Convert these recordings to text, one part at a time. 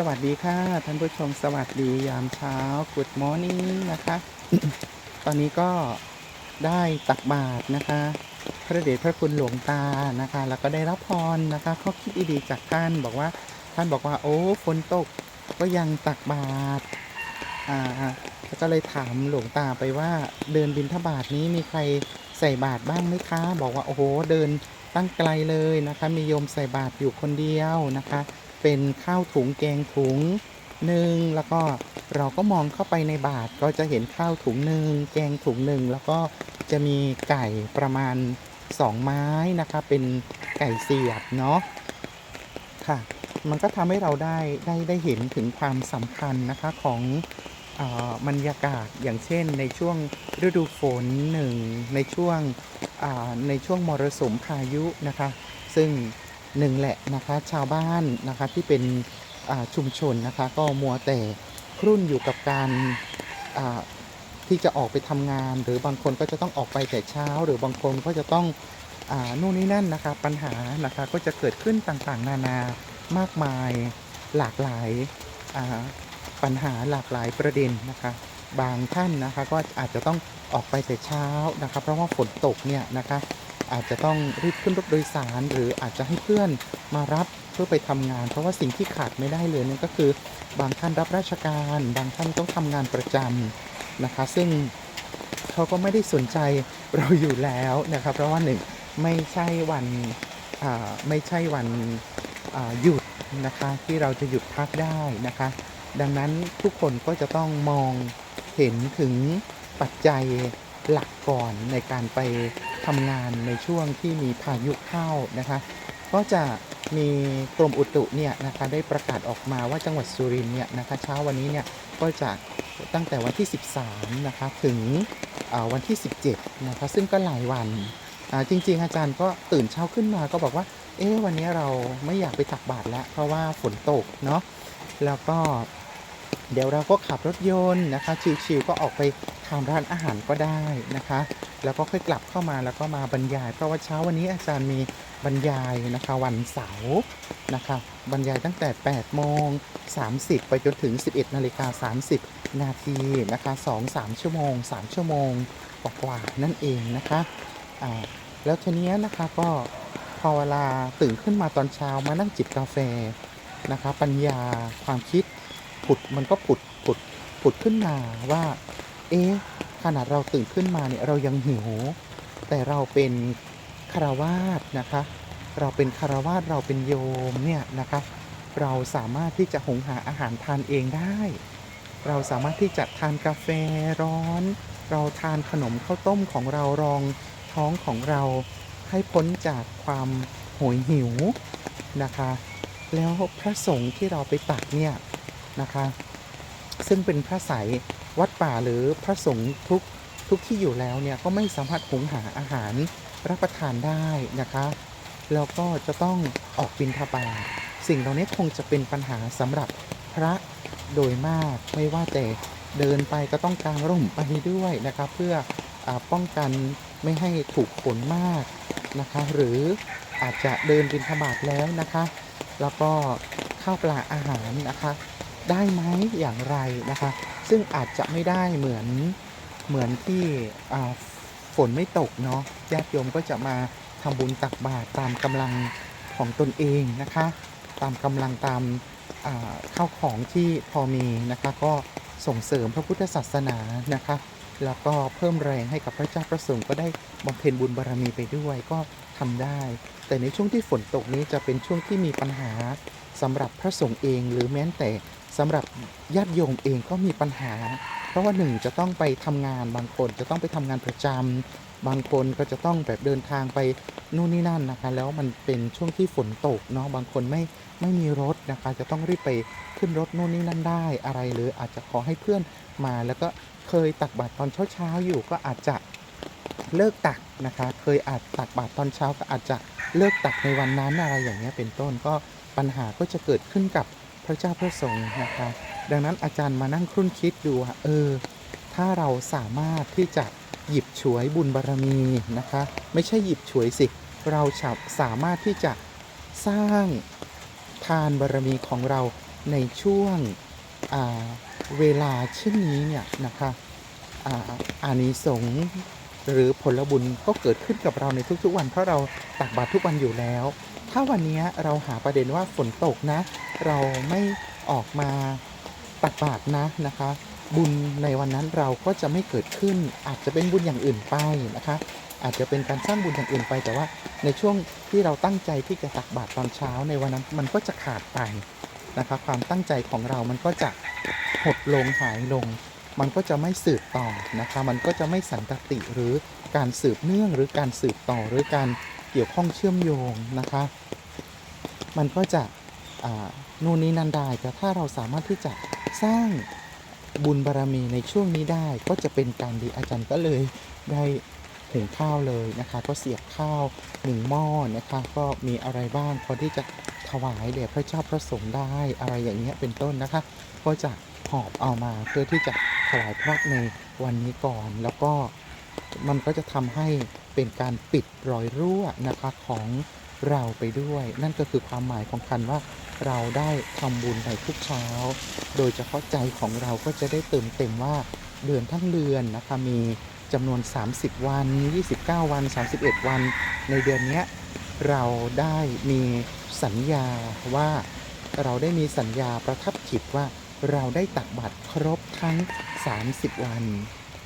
สวัสดีค่ะ ท่านผู้ชมสวัสดียามเช้า Good Morning นะคะ ตอนนี้ก็ได้ตักบาตรนะคะ พระเดชพระคุณหลวงตานะคะ แล้วก็ได้รับพรนะคะข้อคิดดีๆจากท่านบอกว่าท่านบอกว่าโอ้ฝนตกก็ยังตักบาตรอ่าแล้วก็เลยถามหลวงตาไปว่าเดินบินทบาทนี้มีใครใส่บาตรบ้างไหมคะ บอกว่าโอ้โหเดินตั้งไกลเลยนะคะ มีโยมใส่บาตรอยู่คนเดียวนะคะ เป็นข้าวถุงแกงถุงหนึ่งแล้วก็เราก็มองเข้าไปในบาทก็จะเห็นข้าวถุงหนึ่งแกงถุงหนึ่งแล้วก็จะมีไก่ประมาณ 2 ไม้นะคะเป็นไก่เสียบเนาะค่ะ มันก็ทำให้เราได้ได้ได้เห็นถึงความสำคัญนะคะของออบรรยากาศอย่างเช่นในช่วงฤดูฝนหนึ่งในช่วงในช่วงมรสุมพายุนะคะ ซึ่ง หนึ่งแหละนะคะ ชาวบ้านนะคะที่เป็นชุมชนนะคะ ก็มัวแต่ครุ่นอยู่กับการที่จะออกไปทำงาน หรือบางคนก็จะต้องออกไปแต่เช้า หรือบางคนก็จะต้องอนู่นนี่นั่นนะคะ ปัญหานะคะก็จะเกิดขึ้นต่างๆ นานามากมายหลากหลายาปัญหาหลากหลายประเด็นนะคะ บางท่านนะคะก็อาจจะต้องออกไปแต่เช้านะคะ เพราะว่าฝนตกเนี่ยนะคะ อาจจะต้องรีบขึ้นรถโดยสาร หรืออาจจะให้เพื่อนมารับเพื่อไปทำงาน เพราะว่าสิ่งที่ขาดไม่ได้เลยนั่นก็คือบางท่านรับราชการ บางท่านต้องทำงานประจำนะคะ ซึ่งเขาก็ไม่ได้สนใจเราอยู่แล้วนะครับ เพราะว่าหนึ่งไม่ใช่วันไม่ใช่วันหยุดนะคะที่เราจะหยุดพักได้นะคะ ดังนั้นทุกคนก็จะต้องมองเห็นถึงปัจจัยหลักก่อนในการไป ทำงานในช่วงที่มีพายุเข้านะคะ ก็จะมีกรมอุตุเนี่ยนะคะได้ประกาศออกมาว่าจังหวัดสุรินทร์เนี่ยนะคะเช้าวันนี้เนี่ยก็จะตั้งแต่วันที่ 13นะคะถึงวันที่ 17นะคะซึ่งก็หลายวันจริง ๆ อาจารย์ก็ตื่นเช้าขึ้นมาก็บอกว่า เอ๊ะวันนี้เราไม่อยากไปตักบาตรแล้ว เพราะว่าฝนตกเนาะแล้วก็ เดี๋ยวเราก็ขับรถยนต์นะคะ ชิวๆก็ออกไปทานร้านอาหารก็ได้นะคะ แล้วก็ค่อยกลับเข้ามาแล้วก็มาบรรยาย เพราะว่าเช้าวันนี้อาจารย์มีบรรยายนะคะวันเสาร์นะคะ บรรยายตั้งแต่ 8 โมง 30 ไปจนถึง 11 นาฬิกา 30 นาทีนะคะ 2-3 ชั่วโมง 3 ชั่วโมงกว่าๆนั่นเองนะคะอ่าแล้วทีนี้นะคะก็พอเวลาตื่นขึ้นมาตอนเช้ามานั่งจิบกาแฟนะคะ ปัญญาความคิด ผุดมันก็ผุดผุดผุดขึ้นมาว่า เอ๊ะขนาดเราตื่นขึ้นมาเนี่ยเรายังหิว แต่เราเป็นคารวาสนะคะ เราเป็นคารวาสเราเป็นโยมเนี่ยนะคะ เราสามารถที่จะหุงหาอาหารทานเองได้ เราสามารถที่จะทานกาแฟร้อน เราทานขนมข้าวต้มของเรารองท้องของเราให้พ้นจากความโหยหิวนะคะ แล้วพระสงฆ์ที่เราไปตักเนี่ย นะคะ ซึ่งเป็นพระไสยวัดป่าหรือพระสงฆ์ทุกทุกที่อยู่แล้วเนี่ยก็ไม่สามารถหุงหาอาหารรับประทานได้นะคะแล้วก็จะต้องออกบิณฑบาตสิ่งเหล่านี้คงจะเป็นปัญหาสำหรับพระโดยมากไม่ว่าแต่เดินไปก็ต้องกางร่มไปด้วยนะคะเพื่ออป้องกันไม่ให้ถูกฝนมากนะคะ หรืออาจจะเดินบิณฑบาตแล้วนะคะ แล้วก็ข้าวปลาอาหารนะคะ ได้ไหมอย่างไรนะคะ ซึ่งอาจจะไม่ได้เหมือนเหมือนที่ฝนไม่ตกเนาะญาติโยมก็จะมาทำบุญตักบาตรตามกำลังของตนเองนะคะ ตามกำลังตามาข้าวของที่พอมีนะคะ ก็ส่งเสริมพระพุทธศาสนานะคะ แล้วก็เพิ่มแรงให้กับพระเจ้าประสงค์ก็ได้บำเพ็ญบุญบารมีไปด้วยก็ทำได้ แต่ในช่วงที่ฝนตกนี้จะเป็นช่วงที่มีปัญหาสำหรับพระสงฆ์เอง หรือแม้แต่ สำหรับญาติโยมเองก็มีปัญหา เพราะว่าหนึ่งจะต้องไปทำงานบางคนจะต้องไปทำงานประจำบางคนก็จะต้องแบบเดินทางไปนู่นนี่นั่นนะคะ แล้วมันเป็นช่วงที่ฝนตกเนาะบางคนไม่ไม่มีรถนะคะ จะต้องรีบไปขึ้นรถนู่นนี่นั่นได้อะไรหรืออาจจะขอให้เพื่อนมา แล้วก็เคยตักบาตรตอนเช้าๆอยู่ก็อาจจะเลิกตักนะคะ เคยอาจตักบาตรตอนเช้าก็อาจจะเลิกตักในวันนั้นอะไรอย่างเงี้ยเป็นต้นก็ปัญหาก็จะเกิดขึ้นกับ พระเจ้าพระสงฆ์นะคะดังนั้นอาจารย์มานั่งครุ่นคิดดูว่าเออ ถ้าเราสามารถที่จะหยิบฉวยบุญบารมีนะคะ ไม่ใช่หยิบฉวยสิ เราสามารถที่จะสร้างทานบารมีของเราในช่วงเวลาเช่นนี้เนี่ยนะคะอาอานิสงส์หรือผลบุญก็เกิดขึ้นกับเราในทุกๆวันเพราะเราตักบาตรทุกวันอยู่แล้ว ถ้าวันนี้เราหาประเด็นว่าฝนตกนะ เราไม่ออกมาตักบาตรนะนะคะ บุญในวันนั้นเราก็จะไม่เกิดขึ้น อาจจะเป็นบุญอย่างอื่นไปนะคะ อาจจะเป็นการสร้างบุญอย่างอื่นไป แต่ว่าในช่วงที่เราตั้งใจที่จะตักบาตรตอนเช้าในวันนั้นมันก็จะขาดไปนะคะ ความตั้งใจของเรามันก็จะหดลงหายลง มันก็จะไม่สืบต่อนะคะ มันก็จะไม่สันตติหรือการสืบเนื่องหรือการสืบต่อหรือการ กี่ยวข้องเชื่อมโยงนะคะ มันก็จะนู่นนี่นั่นได้แต่ถ้าเราสามารถที่จะสร้างบุญบารมีในช่วงนี้ได้ก็จะเป็นการดีอาจารย์ก็เลยได้หุงข้าวเลยนะคะ ก็เสียบข้าวหนึ่งหม้อนะคะ ก็มีอะไรบ้างพอที่จะถวายแด่พระเจ้าพระสงฆ์ได้อะไรอย่างเงี้ยเป็นต้นนะคะ ก็จะหอบเอามาเพื่อที่จะถวายพระในวันนี้ก่อน แล้วก็มันก็จะทำให้ เป็นการปิดรอยรั่วนะคะของเราไปด้วย นั่นก็คือความหมายของคันว่าเราได้ทำบุญในทุกเช้า โดยเฉพาะใจของเราก็จะได้เติมเต็มว่าเดือนทั้งเดือนนะคะมีจำนวน 30 วัน 29 วัน 31 วัน ในเดือนนี้เราได้มีสัญญาว่าเราได้มีสัญญาประทับจิตว่าเราได้ตักบาตรครบทั้ง 30 วัน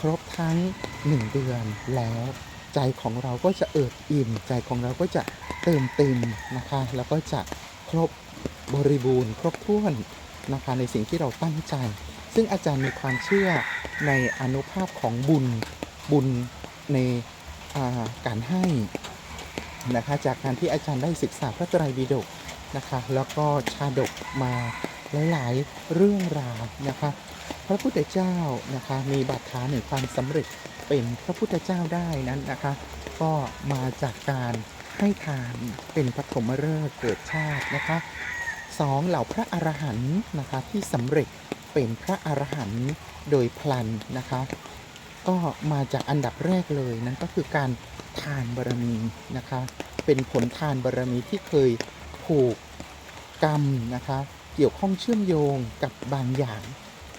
ครบทั้ง 1 เดือนแล้ว ใจของเราก็จะเอิบอิ่ม ใจของเราก็จะเติมเต็มนะคะ แล้วก็จะครบบริบูรณ์ ครบถ้วนนะคะในสิ่งที่เราตั้งใจ ซึ่งอาจารย์มีความเชื่อในอนุภาพของบุญบุญในาการให้นะคะจากการที่อาจารย์ได้ศึกษาพระไตรปิฎกนะคะ แล้วก็ชาดกมาหลาย ๆ เรื่องราวนะคะ พระพุทธเจ้านะคะ มีบาดฐานในความสำเร็จเป็นพระพุทธเจ้าได้นั้นนะคะ ก็มาจากการให้ทานเป็นปฐมฤกษ์เกิดชาตินะคะสองเหล่าพระอรหันต์นะคะที่สำเร็จเป็นพระอรหันต์โดยพลันนะคะ ก็มาจากอันดับแรกเลยนั่นก็คือการทานบารมีนะคะ เป็นผลทานบารมีที่เคยผูกกรรมนะคะ เกี่ยวข้องเชื่อมโยงกับบางอย่าง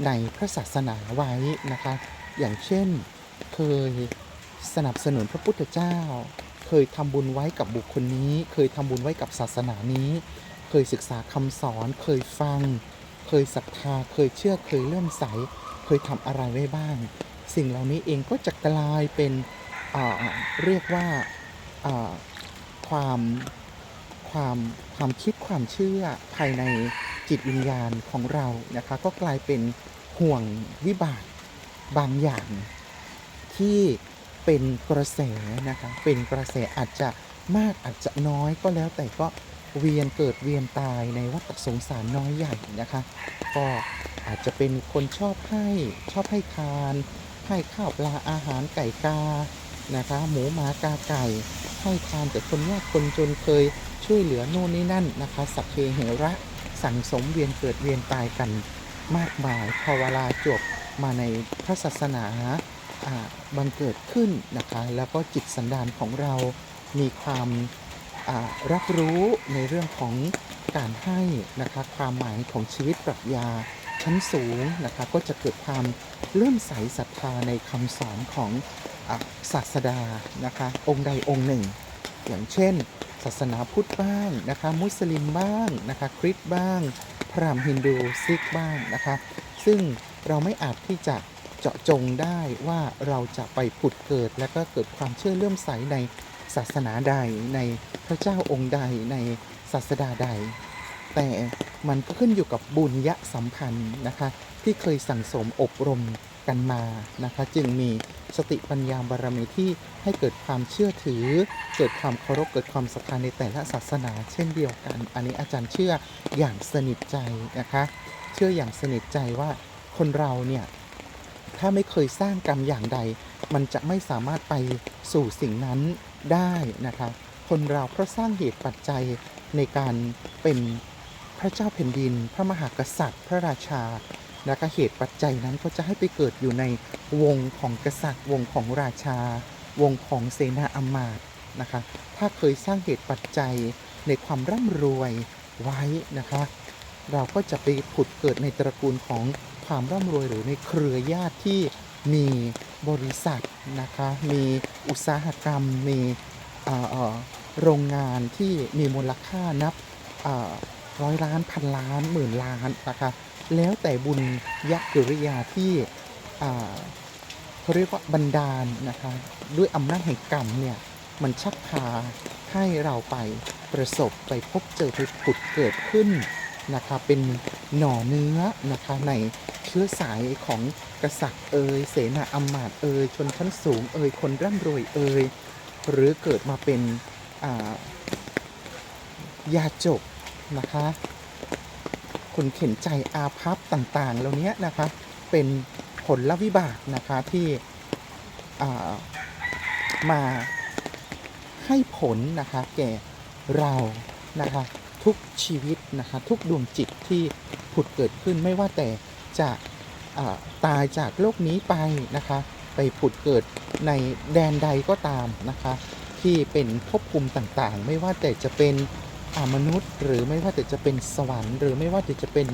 ในพระศาสนาไว้นะคะ อย่างเช่นเคยสนับสนุนพระพุทธเจ้า เคยทำบุญไว้กับบุคคลนี้ เคยทำบุญไว้กับศาสนานี้ เคยศึกษาคำสอน เคยฟัง เคยศรัทธา เคยเชื่อ เคยเลื่อมใส เคยทำอะไรไว้บ้าง สิ่งเหล่านี้เองก็จะกลายเป็นเรียกว่าความความความคิดความเชื่อภายใน จิตวิญญาณของเรานะคะก็กลายเป็นห่วงวิบากบางอย่างที่เป็นกระแสนะคะเป็นกระแสอาจจะมากอาจจะน้อยก็แล้วแต่ก็เวียนเกิดเวียนตายในวัฏสงสารน้อยใหญ่นะคะ ก็อาจจะเป็นคนชอบให้ชอบให้ทาน ให้ข้าวปลาอาหารไก่กานะคะ หมูหมากาไก่ ให้ทานแต่คนยากคนจนเคยช่วยเหลือโน่นนี่นั่นนะคะ สัพเพเหระ สั่งสมเวียนเกิดเวียนตายกันมากมาย พอเวลาจบมาในพระศาสนาบังเกิดขึ้นนะคะ แล้วก็จิตสันดานของเรามีความรับรู้ในเรื่องของการให้นะคะความหมายของชีวิตปรัชญาชั้นสูงนะคะก็จะเกิดความเลื่อมใสศรัทธาในคำสอนของศาสดานะคะองค์ใดองค์หนึ่ง อย่างเช่น ศาสนาพุทธบ้างนะคะ มุสลิมบ้างนะคะคริสต์บ้าง พราหมณ์ฮินดูซิกบ้างนะคะ ซึ่งเราไม่อาจที่จะเจาะจงได้ว่าเราจะไปผุดเกิด และก็เกิดความเชื่อเลื่อมใสในศาสนาใดในพระเจ้าองค์ใดในศาสดาใด แต่มันก็ขึ้นอยู่กับบุญยะสัมพันธ์นะคะ ที่เคยสั่งสมอบรม กันมานะคะ จึงมีสติปัญญาบารมีที่ให้เกิดความเชื่อถือ เกิดความเคารพเกิดความศรัทธาในแต่ละศาสนา เช่นเดียวกัน อันนี้อาจารย์เชื่ออย่างสนิทใจนะคะ เชื่ออย่างสนิทใจว่าคนเราเนี่ยถ้าไม่เคยสร้างกรรมอย่างใด มันจะไม่สามารถไปสู่สิ่งนั้นได้นะคะ คนเราเพราะสร้างเหตุปัจจัยในการเป็นพระเจ้าแผ่นดิน พระมหากษัตริย์ พระราชา นะคะเหตุปัจจัยนั้นก็จะให้ไปเกิดอยู่ในวงของกษัตริย์ วงของราชา วงของเสนาอำมาตย์นะคะ ถ้าเคยสร้างเหตุปัจจัยในความร่ำรวยไว้นะคะ เราก็จะไปผุดเกิดในตระกูลของความร่ำรวยหรือในเครือญาติที่มีบริษัทนะคะ มีอุตสาหกรรม มีโรงงานที่มีมูลค่านับ ร้อยล้านพันล้านหมื่นล้านนะคะแล้วแต่บุญยักษ์กิริยาที่เขาเรียกว่าบันดาลนะคะด้วยอำนาจแห่งกรรมเนี่ยมันชักพาให้เราไปประสบไปพบเจอไปผุดเกิดขึ้นนะคะเป็นหน่อเนื้อนะคะในเชื้อสายของกษัตริย์เอยเสนาอำมาตย์เอยชนชั้นสูงเอยคนร่ำรวยเอยหรือเกิดมาเป็นยาจก นะคะคนเข็นใจอาภัพต่างๆ เหล่านี้นะคะ เป็นผลลวิบากนะคะที่มาให้ผลนะคะแก่เรานะคะทุกชีวิตนะคะทุกดวงจิตที่ผุดเกิดขึ้นไม่ว่าแต่จะตายจากโลกนี้ไปนะคะ ไปผุดเกิดในแดนใดก็ตามนะคะ ที่เป็นภพภูมิต่างๆ ไม่ว่าแต่จะเป็น มนุษย์ หรือไม่ว่าแต่จะเป็นสวรรค์ หรือไม่ว่าแต่จะเป็น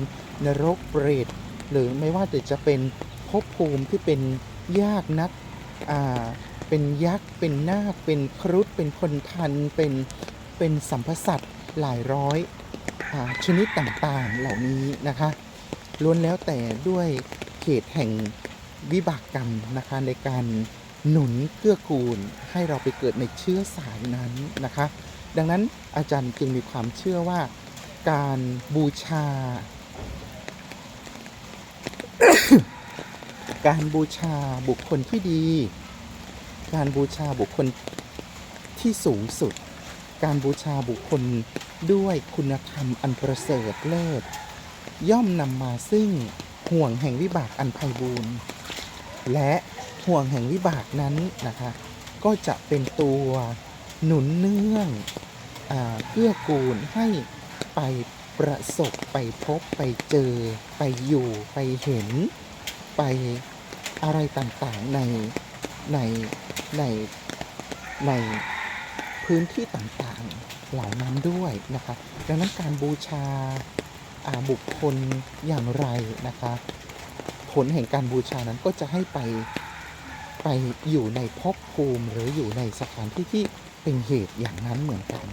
นรกเปรตหรือไม่ว่าแต่จะเป็นภพภูมิที่เป็นยากนักอ่าเป็นยักษ์เป็นนาคเป็นครุฑเป็นคนทันเป็นเป็นสัมพสัตว์หลายร้อยอชนิดต่างๆเหล่านี้นะคะล้วนแล้วแต่ด้วยเขตแห่งวิบากกรรมนะคะในการหนุนเกื้อกูลให้เราไปเกิดในเชื้อสายนั้นนะคะ ดังนั้นอาจารย์จึงมีความเชื่อว่าการบูชา การบูชาบุคคลที่ดี การบูชาบุคคลที่สูงสุด การบูชาบุคคลด้วยคุณธรรมอันประเสริฐเลิศย่อมนำมาซึ่งห่วงแห่งวิบากอันไพบูรณ์และห่วงแห่งวิบากนั้นนะคะ ก็จะเป็นตัว หนุนเนื่องอเกื้อกูลให้ไปประสบไปพบไปเจอ ไปอยู่ไปเห็น ไปอะไรต่างๆในในในในพื้นที่ต่างๆเหล่านั้นด้วยนะคะดังนั้นการบูชาอาบุคคลอย่างไรนะคะ ผลแห่งการบูชานั้นก็จะให้ไปไปอยู่ในภพภูมิหรืออยู่ในสถานที่ที่ เป็นเหตุอย่างนั้นเหมือนกัน